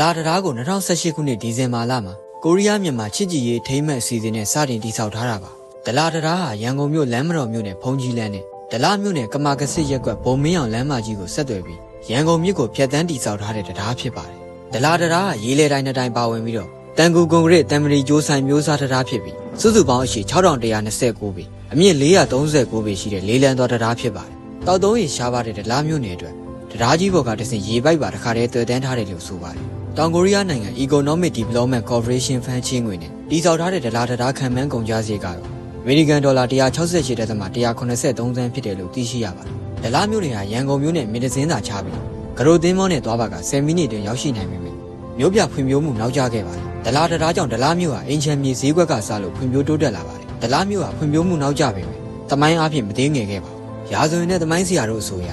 လာတရာကို2018ခုနှစ်ဒီဇင်ဘာလမှာကိုရီးယားမြန်မာချစ်ကြည်ရေးထိမ့်မှတ်အစီအစဉ်နဲ့စတင်တည်ဆောက်ထားတာပါဒလာတရာဟာရန်ကုန်မြို့လမ်းမတော်မြို့နယ်ဖုန်ကြီးလမ်းနဲ့ဒလာမြို့နယ်ကမာကစစ်ရက်ကွက်ဘုံမင်းအောင်လမ်းမကြီးကိုဆက်သွယ်ပြီးရန်ကုန်မြို့ကိုဖျက်ဆီးတည်ဆောက်ထားတဲ့တရားဖြစ်ပါတယ်ဒလာတရာဟာရေးလေတိုင်းတစ်တိုင်းပါဝင်ပြီးတော့တန်ကူကွန်ကရစ်တံမရီကျိုးဆိုင်မျိုးစားတရားဖြစ်ပြီးစုစုပေါင်းအရှိ6129ပေအမြင့်439ပေရှိတဲ့လေးလံသောတရားဖြစ်ပါတယ်တောက်သုံးရေရှားပါတဲ့ဒလာမြို့နယ်အတွက်တရားကြီးဘော်ကတဆင်ရေပိုက်ပါတခါတည်းတွေ့တန်းထားတယ်လို့ဆိုပါတယ်။ တောင်ကိုရီးယားနိုင်ငံ Economic Development Corporation ဖန်ချင်းငွေနဲ့တည်ဆောက်ထားတဲ့ဒလာတရားခံမှန်းကုန်ကျစရိတ်ကတော့အမေရိကန်ဒေါ်လာ168.183သန်းဖြစ်တယ်လို့သိရှိရပါတယ်။ဒလာမျိုးတွေဟာရန်ကုန်မျိုးနဲ့မြေတစင်းသာချပြီးကရိုသင်းမောနဲ့သွားပါက10မိနစ်တွင်ရောက်ရှိနိုင်ပေမယ့်မျိုးပြဖွံ့ဖြိုးမှုနောက်ကျခဲ့ပါတယ်။ဒလာတရားကြောင့်ဒလာမျိုးဟာအင်ချန်မြေဈေးကွက်ကစလို့ဖွံ့ဖြိုးတိုးတက်လာပါတယ်။ဒလာမျိုးဟာဖွံ့ဖြိုးမှုနောက်ကျပေမယ့်တမိုင်းအဖြစ်မသေးငယ်ခဲ့ပါဘူး။ရာဇဝင်နဲ့တမိုင်းစီယာတို့အဆိုအရ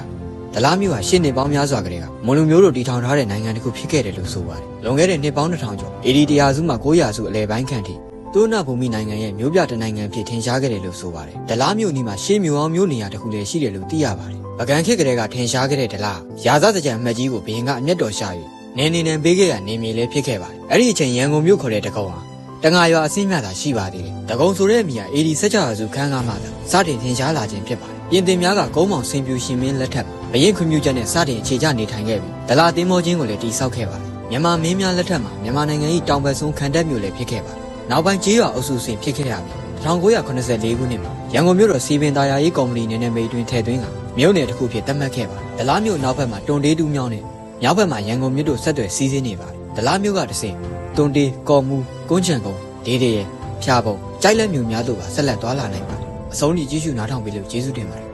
ဒလားမျိုးဟာရှစ်နှစ်ပေါင်းများစွာကတည်းကမွန်လူမျိုးတို့တည်ထောင်ထားတဲ့နိုင်ငံတစ်ခုဖြစ်ခဲ့တယ်လို့ဆိုပါတယ်။လွန်ခဲ့တဲ့နှစ်ပေါင်း2000ကျော်အေဒီတရာစုမှ900စုအလဲပိုင်းခန့်ထိသွနာဘူမိနိုင်ငံရဲ့မျိုးပြတနိုင်ငံဖြစ်ထင်ရှားခဲ့တယ်လို့ဆိုပါတယ်။ဒလားမျိုးနီးမှာရှေးမျိုးအောင်မျိုးနေရာတစ်ခုလည်းရှိတယ်လို့သိရပါတယ်။ပကံခေတ်ကလေးကထင်ရှားခဲ့တဲ့ဒလားရာဇသကြံအမတ်ကြီးကိုဘရင်ကအမျက်တော်ရှာ၍နေနေနေပေးခဲ့ရနေမြေလည်းဖြစ်ခဲ့ပါတယ်။အဲ့ဒီအချိန်ရန်ကုန်မြို့ခေါ်တဲ့တကုံဟာတငါရွာအစင်းမြတာရှိပါသေးတယ်။တကုံဆိုတဲ့မိဟာအေဒီဆက်ကြရာစုခန်းကားမှသာစတင်ထင်ရှားလာခြင်းဖြစ်ပါတယ်။ပြင်သင်များကကုန်းမောင်ဆင်ပြူရှင်မင်းလက်ထက် မှာဘရင်ခွင့်ပြုချက်နဲ့စတင်အခြေချနေထိုင်ခဲ့ပြီးဒလာသင်းမောချင်းကိုလည်းတိစောက်ခဲ့ပါတယ်။မြန်မာမင်းများလက်ထက်မှာမြန်မာနိုင်ငံ၏တောင်ဘက်ဆုံးခံတပ်မြို့လည်းဖြစ်ခဲ့ပါတယ်။နောက်ပိုင်းကျေးရွာအုပ်စုစဉ်ဖြစ်ခဲ့ရပြီး1984ခုနှစ်မှာရန်ကုန်မြို့တော်စီပင်သားယာရေးကော်မတီနေနဲ့မိတ်တွင်ထည့်သွင်းကမြို့နယ်တစ်ခုဖြစ်သတ်မှတ်ခဲ့ပါတယ်။ဒလာမြို့နောက်ဘက်မှာတွန်တေးတူးမြောင်းနဲ့မြောက်ဘက်မှာရန်ကုန်မြို့တို့ဆက်သွယ်စီးဆင်းနေပါတယ်။ဒလာမြို့ကတဆင်တွန်တေးကော်မူကုန်းချံကုန်းဒေးဒေးရဲ့ဖျားပုံကြိုက်လက်မြို့များတို့ပါဆက်လက်သွားလာနိုင်ပါတယ်။အဆုံးထိကြည့်ရှုနားထောင်ပေးလို့ကျေးဇူးတင်ပါတယ်